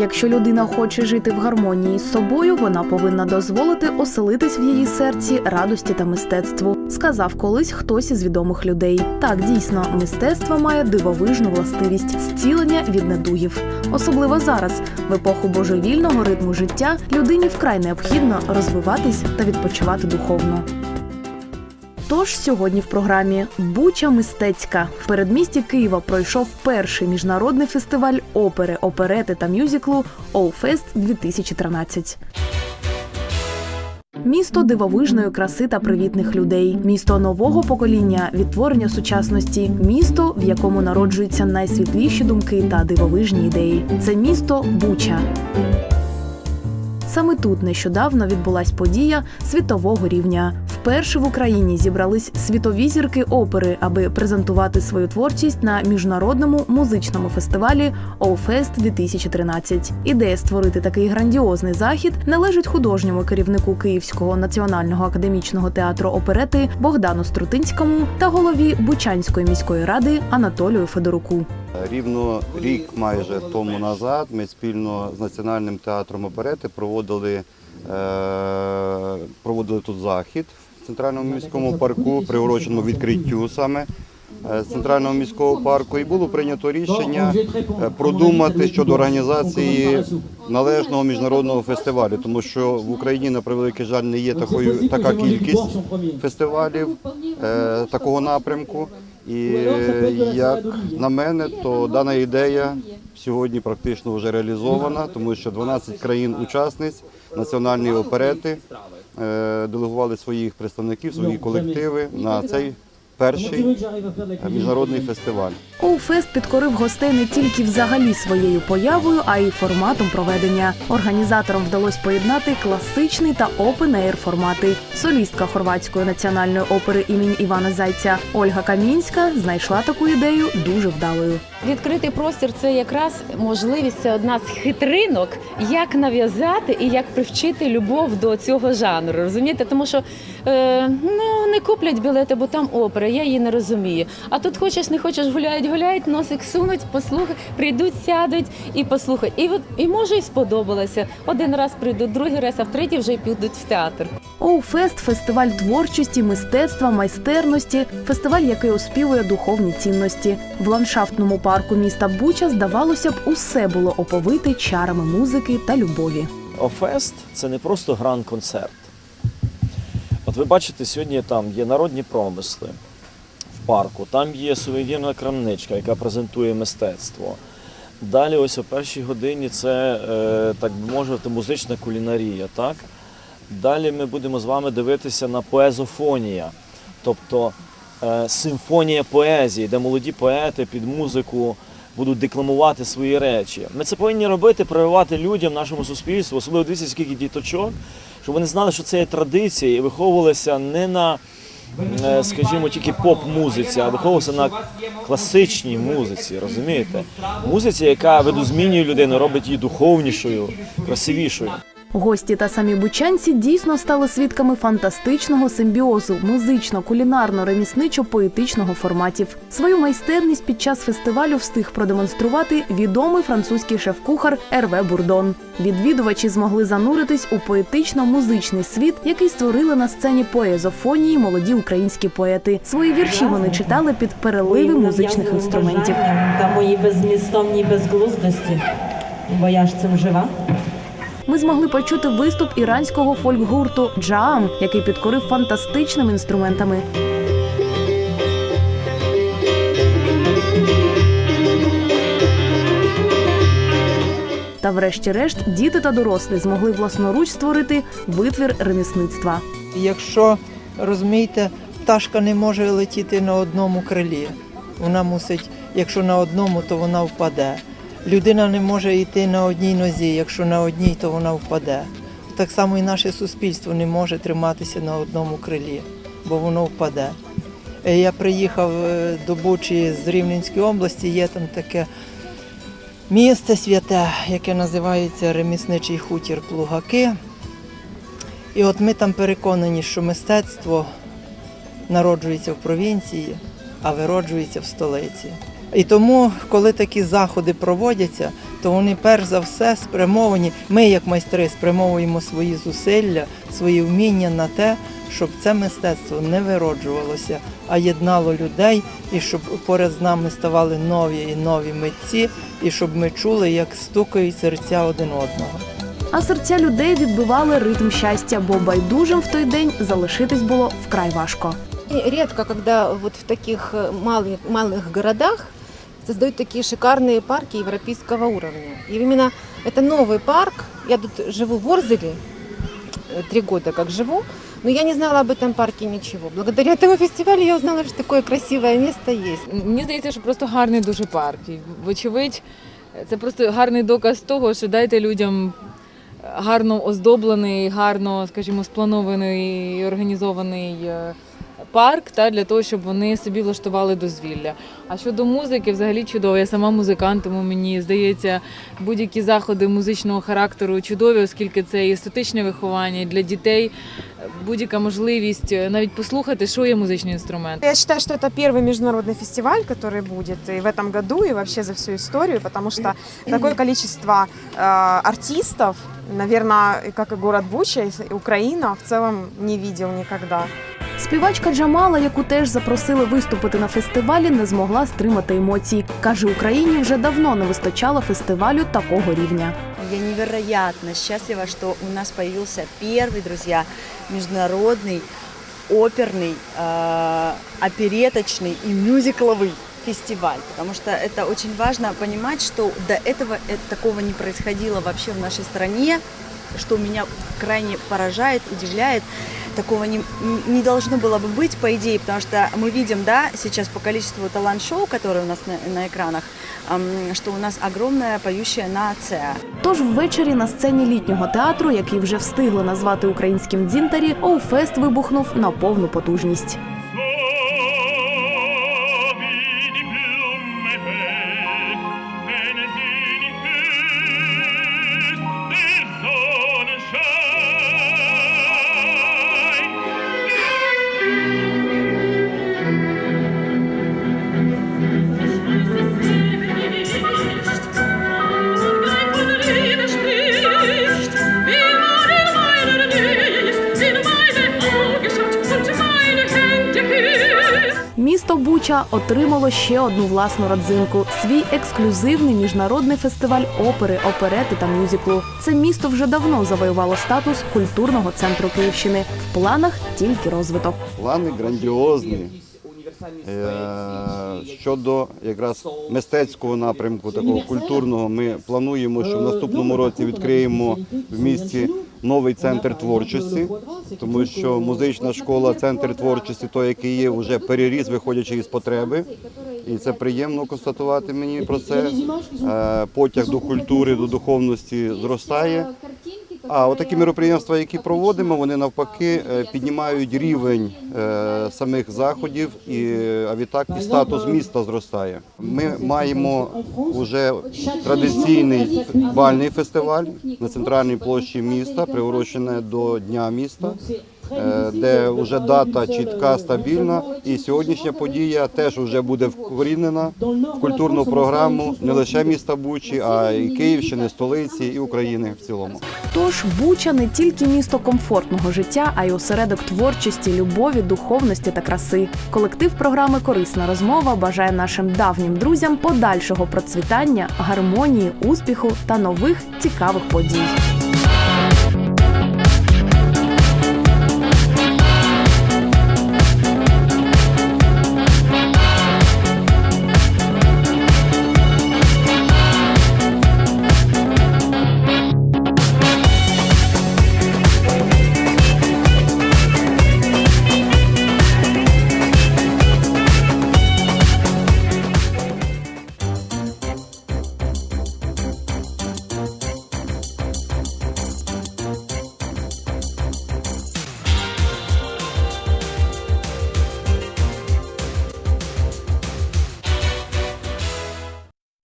Якщо людина хоче жити в гармонії з собою, вона повинна дозволити оселитись в її серці радості та мистецтву, сказав колись хтось із відомих людей. Так, дійсно, мистецтво має дивовижну властивість зцілення від недугів. Особливо зараз, в епоху божевільного ритму життя, людині вкрай необхідно розвиватись та відпочивати духовно. Тож сьогодні в програмі Буча мистецька в передмісті Києва пройшов перший міжнародний фестиваль опери, оперети та мюзиклу Allfest 2013. Місто дивовижної краси та привітних людей, місто нового покоління, відтворення сучасності, місто, в якому народжуються найсвітліші думки та дивовижні ідеї. Це місто Буча. Саме тут нещодавно відбулась подія світового рівня. Вперше в Україні зібрались світові зірки опери, аби презентувати свою творчість на міжнародному музичному фестивалі Allfest 2013. Ідея створити такий грандіозний захід належить художньому керівнику Київського національного академічного театру оперети Богдану Струтинському та голові Бучанської міської ради Анатолію Федоруку. Рівно рік майже тому назад ми спільно з Національним театром оперети проводили, е, проводили тут захід в центральному міському парку, приуроченому відкриттю саме е, центрального міського парку. І було прийнято рішення е, продумати щодо організації належного міжнародного фестивалю, тому що в Україні на превеликий жаль не є такою така кількість фестивалів е, такого напрямку. І як на мене, то дана ідея сьогодні практично вже реалізована, тому що 12 країн-учасниць національної оперети делегували своїх представників, свої колективи на цей перший е, міжнародний фестиваль. Оуфест підкорив гостей не тільки взагалі своєю появою, а й форматом проведення. Організаторам вдалося поєднати класичний та опен-ейр формати. Солістка хорватської національної опери імені Івана Зайця Ольга Камінська знайшла таку ідею дуже вдалою. Відкритий простір це якраз можливість, це одна з хитринок, як нав'язати і як привчити любов до цього жанру. Розумієте? Тому що е, ну не куплять білети, бо там опера, я її не розумію. А тут хочеш, не хочеш, гуляють, гуляють, носик сунуть, послухай, прийдуть, сядуть і послухають. І от і може і сподобалося. Один раз прийдуть, другий раз, а в третій вже й підуть в театр. Оуфест фестиваль творчості, мистецтва, майстерності, фестиваль, який оспівує духовні цінності. В ландшафтному парку міста Буча, здавалося б, усе було оповите чарами музики та любові. Офест це не просто гран-концерт. От ви бачите, сьогодні там є народні промисли парку, там є сувенірна крамничка, яка презентує мистецтво. Далі, ось о першій годині, це, е, так би мовити, музична кулінарія. Так? Далі ми будемо з вами дивитися на поезофонія, тобто е, симфонія поезії, де молоді поети під музику будуть декламувати свої речі. Ми це повинні робити, прививати людям, нашому суспільству, особливо дивіться, скільки діточок, щоб вони знали, що це є традиція і виховувалися не на, скажімо, тільки поп-музиці, а виховувався на класичній музиці, розумієте? Музиці, яка видозмінює людину, робить її духовнішою, красивішою. Гості та самі бучанці дійсно стали свідками фантастичного симбіозу музично-кулінарно-ремісничо-поетичного форматів. Свою майстерність під час фестивалю встиг продемонструвати відомий французький шеф-кухар Ерве Бурдон. Відвідувачі змогли зануритись у поетично-музичний світ, який створили на сцені поезофонії молоді українські поети. Свої вірші вони читали під переливи музичних інструментів. та мої беззмістовні безглуздості, бо я ж цим жива. Ми змогли почути виступ іранського фольк-гурту Джаам, який підкорив фантастичними інструментами. Та врешті-решт діти та дорослі змогли власноруч створити витвір ремісництва. Якщо розумієте, пташка не може летіти на одному крилі. Вона мусить, якщо на одному, то вона впаде. Людина не може йти на одній нозі, якщо на одній, то вона впаде. Так само і наше суспільство не може триматися на одному крилі, бо воно впаде. Е, Я приїхав е, до Бучі з Рівненської області, є там таке місце святе, яке називається Ремісничий хутір Плугаки. І от ми там переконані, що мистецтво народжується в провінції, а вироджується в столиці. І тому, коли такі заходи проводяться, то вони перш за все спрямовані. Ми, як майстри, спрямовуємо свої зусилля, свої вміння на те, щоб це мистецтво не вироджувалося, а єднало людей, і щоб поряд з нами ставали нові і нові митці, і щоб ми чули, як стукають серця один одного. А серця людей відбивали ритм щастя, бо байдужим в той день залишитись було вкрай важко. И Редко, когда вот в таких э, малых, малых городах создают такие шикарные парки европейского уровня. И именно это новый парк. Я тут живу в Орзеле, э, три года как живу, но я не знала об этом парке ничего. Благодаря этому фестивалю я узнала, что такое красивое место есть. Мені здається, що просто гарний дуже парк. І, Вочевидь, це просто гарний доказ того, що дайте людям гарно оздоблений, гарно, скажімо, спланований і організований е, парк та для того, щоб вони собі влаштували дозвілля. А щодо музики, взагалі чудово. Я сама музикант, тому мені здається, будь-які заходи музичного характеру чудові, оскільки це і естетичне виховання і для дітей. е, Будь-яка можливість е, навіть послухати, що є музичний інструмент. Я считаю, что это первый международный фестиваль, который будет и в этом году, и вообще за всю историю, потому что такое количество э, артистов, наверное, как и город Буча, и Украина в целом не видел никогда. Співачка Джамала, яку теж запросили виступити на фестивалі, не змогла стримати емоцій. Каже, Україні вже давно не вистачало фестивалю такого рівня. Я невероятно счастлива, что у нас появился первый, друзья, международный оперный, э, опереточный и мюзикловый фестиваль, потому что это очень важно понимать, что до этого э, такого не происходило вообще в нашей стране, что меня крайне поражает, удивляет. Такого не, не должно было бы быть, по идее, потому что мы видим, да, сейчас по количеству талант-шоу, которые у нас на, на экранах, ам, что у нас огромная поющая нация. Тож ввечері на сцені літнього театру, який вже встигли назвати українським дзінтарі, Оуфест вибухнув на повну потужність. Буча отримало ще одну власну родзинку свій ексклюзивний міжнародний фестиваль опери, оперети та мюзиклу. Це місто вже давно завоювало статус культурного центру Київщини. В планах тільки розвиток. Плани грандіозні. Е, Щодо якраз мистецького напрямку, такого культурного, ми плануємо, що в наступному році відкриємо в місті новий центр творчості, тому що музична школа, центр творчості, той, який є, вже переріс, виходячи із потреби. І це приємно констатувати мені про це. Е, Потяг до культури, до духовності зростає. А отакі мероприємства, які проводимо, вони навпаки е, піднімають рівень е, самих заходів, і а відтак і статус міста зростає. Ми маємо вже традиційний бальний фестиваль на центральній площі міста, приурочене до Дня міста. Е, Де вже дата чітка, стабільна, і сьогоднішня подія теж вже буде вкорінена в культурну програму не лише міста Бучі, а й Київщини, столиці і України в цілому. Тож Буча не тільки місто комфортного життя, а й осередок творчості, любові, духовності та краси. Колектив програми Корисна розмова бажає нашим давнім друзям подальшого процвітання, гармонії, успіху та нових цікавих подій.